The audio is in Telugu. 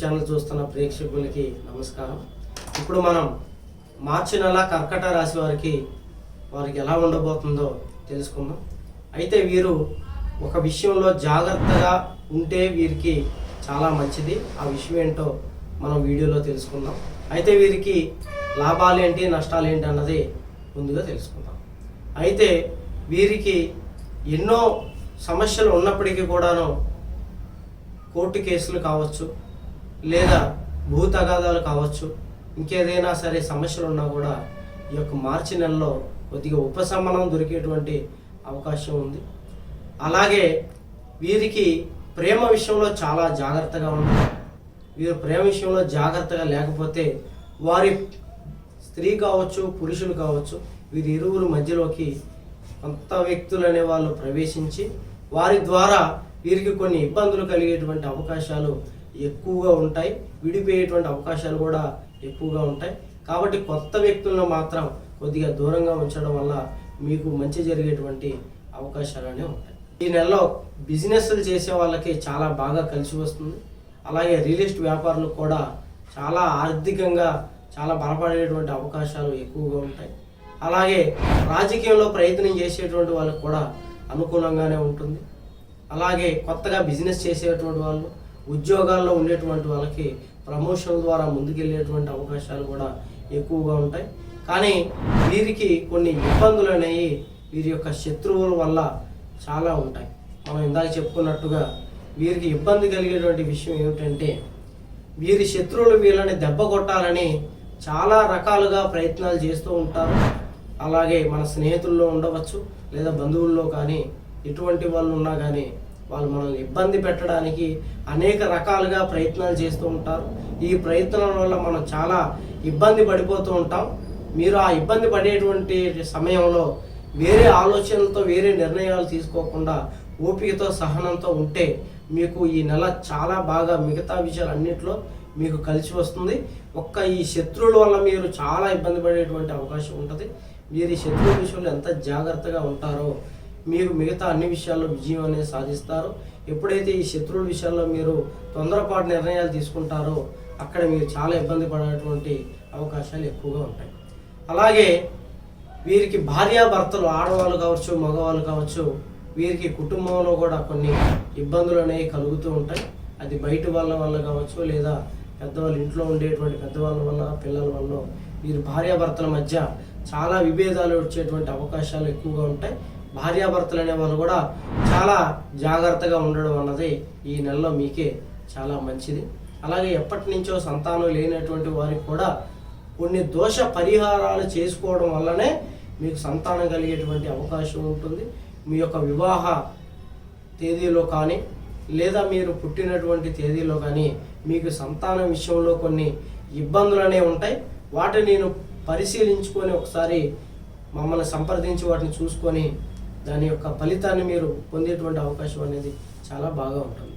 ఛానల్ చూస్తున్న ప్రేక్షకులకి నమస్కారం. ఇప్పుడు మనం మార్చి నెల కర్కట రాశి వారికి వారికి ఎలా ఉండబోతుందో తెలుసుకుందాం. అయితే వీరు ఒక విషయంలో జాగ్రత్తగా ఉంటే వీరికి చాలా మంచిది. ఆ విషయం ఏంటో మనం వీడియోలో తెలుసుకుందాం. అయితే వీరికి లాభాలు ఏంటి నష్టాలు ఏంటి అన్నది ముందుగా తెలుసుకుందాం. అయితే వీరికి ఎన్నో సమస్యలు ఉన్నప్పటికీ కూడాను కోర్టు కేసులు కావచ్చు లేదా భూ తగాదాలు కావచ్చు ఇంకేదైనా సరే సమస్యలు ఉన్నా కూడా ఈ యొక్క మార్చి నెలలో కొద్దిగా ఉపశమనం దొరికేటువంటి అవకాశం ఉంది. అలాగే వీరికి ప్రేమ విషయంలో చాలా జాగ్రత్తగా ఉండాలి. వీరు ప్రేమ విషయంలో జాగ్రత్తగా లేకపోతే వారి స్త్రీ కావచ్చు పురుషులు కావచ్చు వీరి ఇరువురు మధ్యలోకి కొంత వ్యక్తులు అనే వాళ్ళు ప్రవేశించి వారి ద్వారా వీరికి కొన్ని ఇబ్బందులు కలిగేటువంటి అవకాశాలు ఎక్కువగా ఉంటాయి విడిపోయేటువంటి అవకాశాలు కూడా ఎక్కువగా ఉంటాయి. కాబట్టి కొత్త వ్యక్తులను మాత్రం కొద్దిగా దూరంగా ఉంచడం వల్ల మీకు మంచి జరిగేటువంటి అవకాశాలనే ఉంటాయి. ఈ నెలలో బిజినెస్లు చేసే వాళ్ళకి చాలా బాగా కలిసి వస్తుంది. అలాగే రియల్ ఎస్టేట్ వ్యాపారులకు కూడా చాలా ఆర్థికంగా చాలా బలపడేటువంటి అవకాశాలు ఎక్కువగా ఉంటాయి. అలాగే రాజకీయంలో ప్రయత్నం చేసేటువంటి వాళ్ళకు కూడా అనుకూలంగానే ఉంటుంది. అలాగే కొత్తగా బిజినెస్ చేసేటువంటి వాళ్ళు ఉద్యోగాల్లో ఉండేటువంటి వాళ్ళకి ప్రమోషన్ ద్వారా ముందుకెళ్ళేటువంటి అవకాశాలు కూడా ఎక్కువగా ఉంటాయి. కానీ వీరికి కొన్ని ఇబ్బందులు అనేవి వీరి యొక్క శత్రువుల వల్ల చాలా ఉంటాయి. మనం ఇందాక చెప్పుకున్నట్టుగా వీరికి ఇబ్బంది కలిగేటువంటి విషయం ఏమిటంటే వీరి శత్రువులు వీళ్ళని దెబ్బ కొట్టాలని చాలా రకాలుగా ప్రయత్నాలు చేస్తూ ఉంటారు. అలాగే మన స్నేహితుల్లో ఉండవచ్చు లేదా బంధువుల్లో కానీ ఎటువంటి వాళ్ళు ఉన్నా కానీ వాళ్ళు మనల్ని ఇబ్బంది పెట్టడానికి అనేక రకాలుగా ప్రయత్నాలు చేస్తూ ఉంటారు. ఈ ప్రయత్నాల వల్ల మనం చాలా ఇబ్బంది పడిపోతూ ఉంటాం. మీరు ఆ ఇబ్బంది పడేటువంటి సమయంలో వేరే ఆలోచనలతో వేరే నిర్ణయాలు తీసుకోకుండా ఓపికతో సహనంతో ఉంటే మీకు ఈ నెల చాలా బాగా మిగతా విషయాలు అన్నింటిలో మీకు కలిసి వస్తుంది. ఒక్క ఈ శత్రువుల వల్ల మీరు చాలా ఇబ్బంది పడేటువంటి అవకాశం ఉంటుంది. మీరు ఈ శత్రువుల విషయంలో ఎంత జాగ్రత్తగా ఉంటారో మీరు మిగతా అన్ని విషయాల్లో విజయం అనేది సాధిస్తారు. ఎప్పుడైతే ఈ శత్రువుల విషయాల్లో మీరు తొందరపాటు నిర్ణయాలు తీసుకుంటారో అక్కడ మీరు చాలా ఇబ్బంది పడేటువంటి అవకాశాలు ఎక్కువగా ఉంటాయి. అలాగే వీరికి భార్యాభర్తలు ఆడవాళ్ళు కావచ్చు మగవాళ్ళు కావచ్చు వీరికి కుటుంబంలో కూడా కొన్ని ఇబ్బందులు అనేవి కలుగుతూ ఉంటాయి. అది బయట వాళ్ళ వల్ల కావచ్చు లేదా పెద్దవాళ్ళు ఇంట్లో ఉండేటువంటి పెద్దవాళ్ళ వల్ల పిల్లల వల్ల వీరి భార్యాభర్తల మధ్య చాలా విభేదాలు వచ్చేటువంటి అవకాశాలు ఎక్కువగా ఉంటాయి. భార్యాభర్తలు అనే వాళ్ళు కూడా చాలా జాగ్రత్తగా ఉండడం అన్నది ఈ నెలలో మీకే చాలా మంచిది. అలాగే ఎప్పటి నుంచో సంతానం లేనటువంటి వారికి కూడా కొన్ని దోష పరిహారాలు చేసుకోవడం వల్లనే మీకు సంతానం కలిగేటువంటి అవకాశం ఉంటుంది. మీ యొక్క వివాహ తేదీలో కానీ లేదా మీరు పుట్టినటువంటి తేదీలో కానీ మీకు సంతానం విషయంలో కొన్ని ఇబ్బందులు అనేవి ఉంటాయి. వాటిని నేను పరిశీలించుకొని ఒకసారి మమ్మల్ని సంప్రదించి వాటిని చూసుకొని దాని యొక్క ఫలితాన్ని మీరు పొందేటువంటి అవకాశం అనేది చాలా బాగా ఉంటుంది.